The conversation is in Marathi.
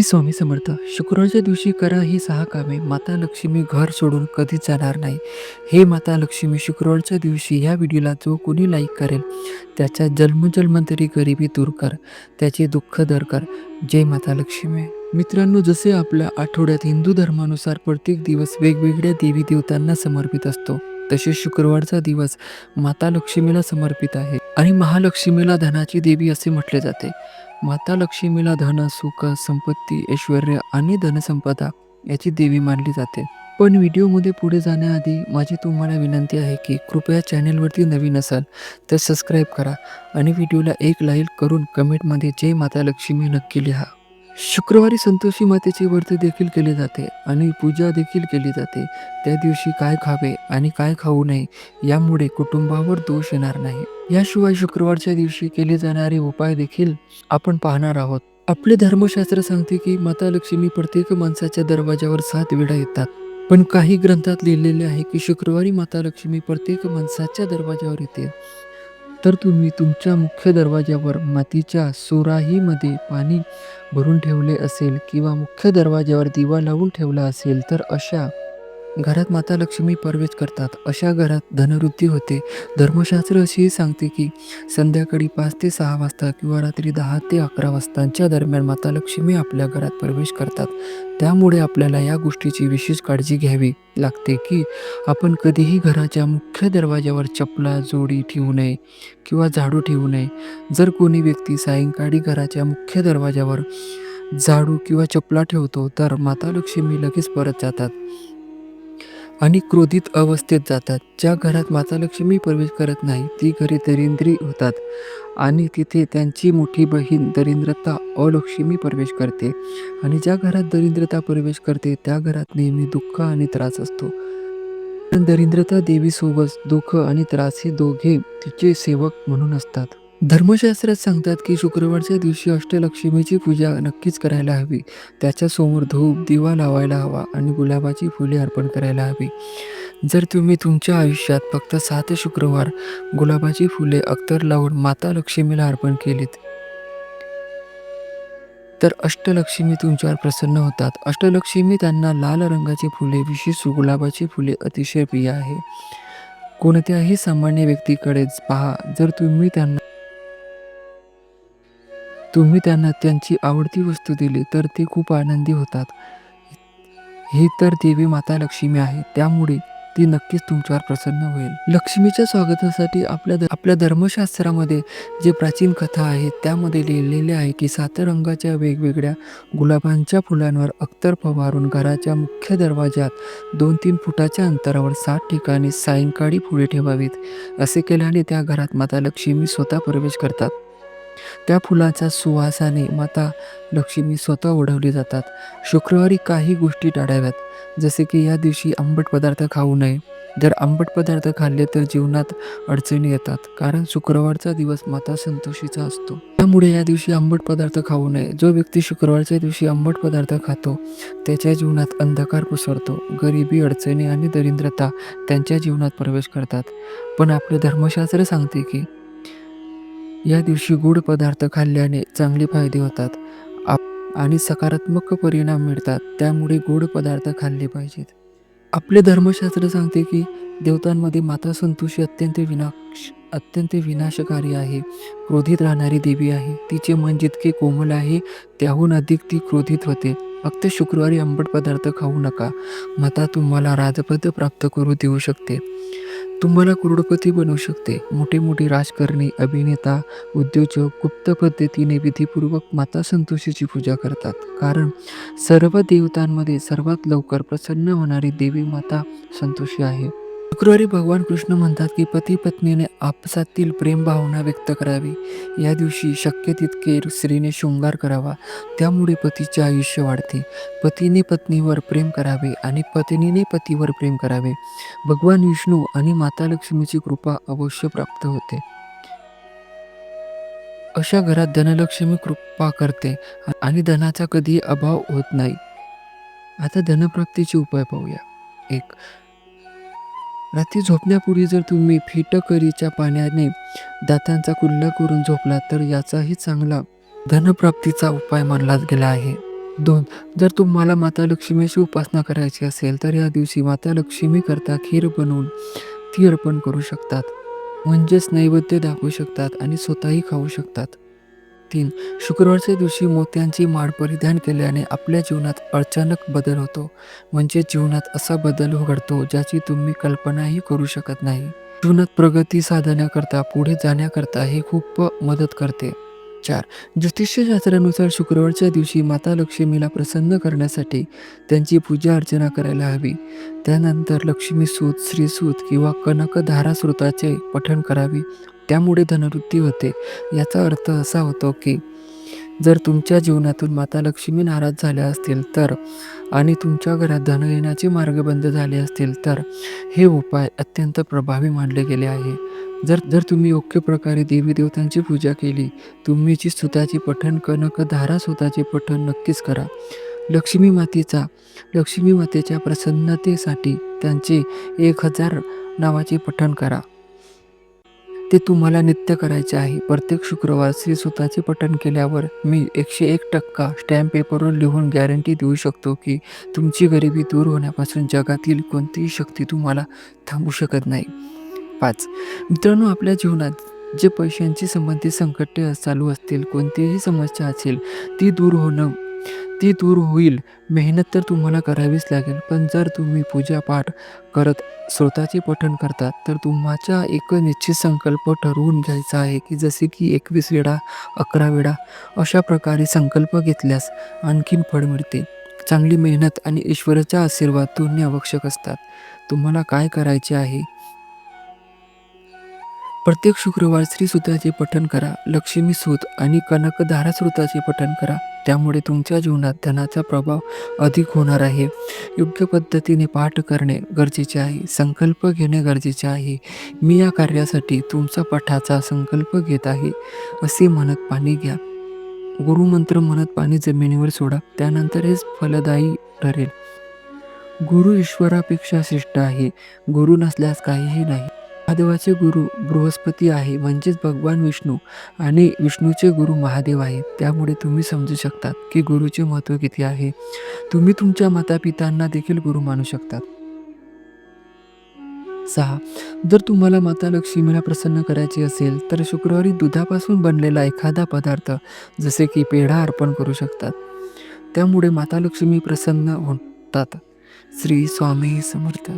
श्री स्वामी समर्थ शुक्रवारच्या दिवशी करा ही सहा कामे माता लक्ष्मी घर सोडून कधीच जाणार नाही. हे माता लक्ष्मी शुक्रवारच्या दिवशी ह्या व्हिडिओला जो कोणी लाईक करेल त्याच्या जन्मजन्मांतरी गरिबी दूर कर त्याचे दुःख दर कर. जय माता लक्ष्मी. मित्रांनो जसे आपल्या आठवड्यात हिंदू धर्मानुसार प्रत्येक दिवस वेगवेगळ्या देवी देवतांना समर्पित असतो. तसे शुक्रवारचा दिवस माता लक्ष्मीला समर्पित आहे आणि महालक्ष्मीला धनाची देवी असे म्हटले जाते. माता लक्ष्मीला धन सुख संपत्ती ऐश्वर आणि धनसंपदा याची देवी मानली जाते. पण व्हिडिओमध्ये पुढे जाण्याआधी माझी तुम्हाला विनंती आहे की कृपया चॅनेलवरती नवीन असाल तर सबस्क्राईब करा आणि व्हिडिओला एक लाईक करून कमेंटमध्ये जय माता लक्ष्मी नक्की लिहा. शुक्रवारी संतोषी मातेचे व्रत देखील केले जाते आणि पूजा देखील केली जाते. त्या दिवशी काय खावे आणि काय खाऊ नये यामुळे कुटुंबावर दोष येणार नाही. याशिवाय शुक्रवारच्या दिवशी केले जाणारे उपाय देखील आपण पाहणार आहोत. आपले धर्मशास्त्र सांगते की माता लक्ष्मी प्रत्येक माणसाच्या दरवाजावर सात वेळा येतात. पण काही ग्रंथात लिहिलेले आहे की शुक्रवारी माता लक्ष्मी प्रत्येक माणसाच्या दरवाजावर येते. तर तुम्ही तुमच्या मुख्य दरवाज्यावर मातीच्या सुराहीमध्ये पाणी भरून ठेवले असेल किंवा मुख्य दरवाज्यावर दिवा लावून ठेवला असेल तर अशा घरात माता लक्ष्मी प्रवेश करतात. अशा घरात धनवृद्धी होते. धर्मशास्त्र असेही सांगते की संध्याकाळी पाच ते सहा वाजता किंवा रात्री दहा ते अकरा वाजताच्या दरम्यान माता लक्ष्मी आपल्या घरात प्रवेश करतात. त्यामुळे आपल्याला या गोष्टीची विशेष काळजी घ्यावी लागते की आपण कधीही घराच्या मुख्य दरवाजावर चपला जोडी ठेवू नये किंवा झाडू ठेवू नये. जर कोणी व्यक्ती सायंकाळी घराच्या मुख्य दरवाजावर झाडू किंवा चपला ठेवतो तर माता लक्ष्मी लगेच परत जातात. आणि क्रोधित अवस्थेत जातात. ज्या घरात माता लक्ष्मी प्रवेश करत नाही ती घरे दरिंद्री होतात आणि तिथे त्यांची मोठी बहीण दरिद्रता अलक्ष्मी प्रवेश करते. आणि ज्या घरात दरिद्रता प्रवेश करते त्या घरात नेहमी दुःख आणि त्रास असतो. दरिद्रता देवीसोबत दुःख आणि त्रास हे दोघे तिचे सेवक म्हणून असतात. धर्मशास्त्रात सांगतात की शुक्रवारच्या दिवशी अष्टलक्ष्मीची पूजा नक्कीच करायला हवी. त्याच्यासमोर धूप दिवा लावायला हवा आणि गुलाबाची फुले अर्पण करायला हवी. जर तुम्ही तुमच्या आयुष्यात फक्त सात शुक्रवार गुलाबाची फुले अख्तर लावून माता लक्ष्मीला अर्पण केलीत तर अष्टलक्ष्मी तुमच्यावर प्रसन्न होतात. अष्टलक्ष्मी त्यांना लाल रंगाची फुले विशेष गुलाबाची फुले अतिशय प्रिय आहे. कोणत्याही सामान्य व्यक्तीकडेच पहा. जर तुम्ही त्यांना तुम्ही त्यांना त्यांची आवडती वस्तू दिली तर ते खूप आनंदी होतात. ही तर देवी माता लक्ष्मी आहे त्यामुळे ती नक्कीच तुमच्यावर प्रसन्न होईल. लक्ष्मीच्या स्वागतासाठी आपल्या आपल्या धर्मशास्त्रामध्ये जे प्राचीन कथा आहेत त्यामध्ये लिहिलेले आहे की सात रंगाच्या वेगवेगळ्या गुलाबांच्या फुलांवर अख्तर फवारून घराच्या मुख्य दरवाजात दोन तीन फुटाच्या अंतरावर सात ठिकाणी सायंकाळी फुले ठेवावीत. असे केल्याने त्या घरात माता लक्ष्मी स्वतः प्रवेश करतात. त्या फुलाच्या सुवासाने माता लक्ष्मी स्वतः ओढवली जातात. शुक्रवारी काही गोष्टी टाळाव्यात. जसे की या दिवशी आंबट पदार्थ खाऊ नये. जर आंबट पदार्थ खाल्ले तर जीवनात अडचणी येतात कारण शुक्रवारचा दिवस माता संतोषीचा असतो. त्यामुळे या दिवशी आंबट पदार्थ खाऊ नये. जो व्यक्ती शुक्रवारच्या दिवशी आंबट पदार्थ खातो त्याच्या जीवनात अंधकार पसरतो. गरिबी अडचणी आणि दरिद्रता त्यांच्या जीवनात प्रवेश करतात. पण आपले धर्मशास्त्र सांगते की या दिवशी गोड पदार्थ खाल्ल्याने चांगले फायदे होतात. आप आणि सकारात्मक परिणाम मिळतात. त्यामुळे गोड पदार्थ खाल्ले पाहिजेत. आपले धर्मशास्त्र सांगते की देवतांमध्ये माता संतोषी अत्यंत विनाश अत्यंत विनाशकारी आहे. क्रोधित राहणारी देवी आहे. तिचे मन जितके कोमल आहे त्याहून अधिक ती क्रोधित होते. फक्त शुक्रवारी आंबट पदार्थ खाऊ नका. माता तुम्हाला राजपद प्राप्त करू देऊ शकते. तुम्हाला करोडपती बनवू शकते. मोठे मोठे राजकारणी अभिनेता उद्योजक गुप्त पद्धतीने विधीपूर्वक माता संतोषीची पूजा करतात. कारण सर्व देवतांमध्ये सर्वात लवकर प्रसन्न होणारी देवी माता संतोषी आहे. शुक्रवारी भगवान कृष्ण म्हणतात की पती पत्नीने आपसातील प्रेम भावना व्यक्त करावी. या दिवशी शक्य तितके स्त्रीने शृंगार करावा त्यामुळे पतीचे आयुष्य वाढते. पतीने पत्नीवर प्रेम करावे आणि पत्नीने पतीवर प्रेम करावे. भगवान विष्णू आणि माता लक्ष्मीची कृपा अवश्य प्राप्त होते. अशा घरात धनलक्ष्मी कृपा करते आणि धनाचा कधी अभाव होत नाही. आता धनप्राप्तीचे उपाय पाहूया. एक रात्री झोपण्यापूर्वी जर तुम्ही फिटकरीच्या पाण्याने दातांचा कुल्ला करून झोपला तर याचाही चांगला धनप्राप्तीचा उपाय मानला गेला आहे. दोन जर तुम्हाला माता लक्ष्मीची उपासना करायची असेल तर या दिवशी माता लक्ष्मीकरता खीर बनवून ती अर्पण करू शकतात. म्हणजेच नैवेद्य दाखवू शकतात आणि स्वतःही खाऊ शकतात. तीन. शुक्रवारच्या दिवशी मोत्यांची माळ परिधान केल्याने आपल्या जीवनात अचानक बदल होतो. म्हणजे जीवनात असा बदल घडतो ज्याची तुम्ही कल्पनाही करू शकत नाही. जीवनात प्रगती साधण्याकरता पुढे जाण्याकरता हे खूप मदत करते. चार. ज्योतिषशास्त्रानुसार शुक्रवारच्या दिवशी माता लक्ष्मीला प्रसन्न करण्यासाठी त्यांची पूजा अर्चना करायला हवी. त्यानंतर लक्ष्मी सूत श्रीसूत किंवा कनकधारा स्रोताचे पठण करावे. त्यामुळे धनवृत्ती होते. याचा अर्थ असा होतो की जर तुमच्या जीवनातून माता लक्ष्मी नाराज झाल्या असतील तर आणि तुमच्या घरात धन येण्याचे मार्ग बंद झाले असतील तर हे उपाय अत्यंत प्रभावी मानले गेले आहे. जर जर तुम्ही योग्य प्रकारे देवी देवतांची पूजा केली तुम्हीची स्वतःची पठण कनक धारा स्वतःचे पठण नक्कीच करा. लक्ष्मी मातेचा लक्ष्मी मातेच्या प्रसन्नतेसाठी त्यांचे एक हजार नावाचे पठण करा. ते तुम्हाला नित्य करायचे आहे. प्रत्येक शुक्रवार श्री स्वतःचे पठण केल्यावर मी एकशे एक टक्का स्टॅम्प पेपरवर लिहून गॅरंटी देऊ शकतो की तुमची गरिबी दूर होण्यापासून जगातील कोणतीही शक्ती तुम्हाला थांबू शकत नाही. पाच. मित्रांनो आपल्या जीवनात जे पैशांची संबंधित संकटे चालू असतील कोणतीही समस्या असेल ती दूर होणं ती दूर होईल. मेहनत तर तुम्हाला करावीच लागेल पण जर तुम्ही पूजापाठ करत स्वतःचे पठण करतात तर तुमचा एक निश्चित संकल्प ठरवून घ्यायचा आहे की जसे की एकवीस वेळा अकरा वेळा अशा प्रकारे संकल्प घेतल्यास आणखीन फळ मिळते. चांगली मेहनत आणि ईश्वराचा आशीर्वाद दोन्ही आवश्यक असतात. तुम्हाला काय करायचे आहे? प्रत्येक शुक्रवार श्री सुताचे पठण करा लक्ष्मी सूत आणि कनकधारा सुताचे पठण करा. त्यामुळे तुमच्या जीवनात धनाचा प्रभाव अधिक होणार आहे. योग्य पद्धतीने पाठ करणे गरजेचे आहे. संकल्प घेणे गरजेचे आहे. मी या कार्यासाठी तुमचा पठाचा संकल्प घेत आहे असे म्हणत पाणी घ्या. गुरुमंत्र म्हणत पाणी जमिनीवर सोडा. त्यानंतर हेच फलदायी ठरेल. गुरु ईश्वरापेक्षा श्रेष्ठ आहे. गुरु नसल्यास काहीही नाही. महादेवाचे गुरु बृहस्पती आहे म्हणजेच भगवान विष्णू आणि विष्णूचे गुरु महादेव आहेत त्यामुळे तुम्ही समजू शकतात की गुरुचे महत्त्व किती आहे. तुम्ही तुमच्या मातापितांना देखील गुरु मानू शकतात. सहा. जर तुम्हाला माता लक्ष्मीला प्रसन्न करायची असेल तर शुक्रवारी दुधापासून बनलेला एखादा पदार्थ जसे की पेढा अर्पण करू शकतात. त्यामुळे माता लक्ष्मी प्रसन्न होतात. श्री स्वामी समर्थ.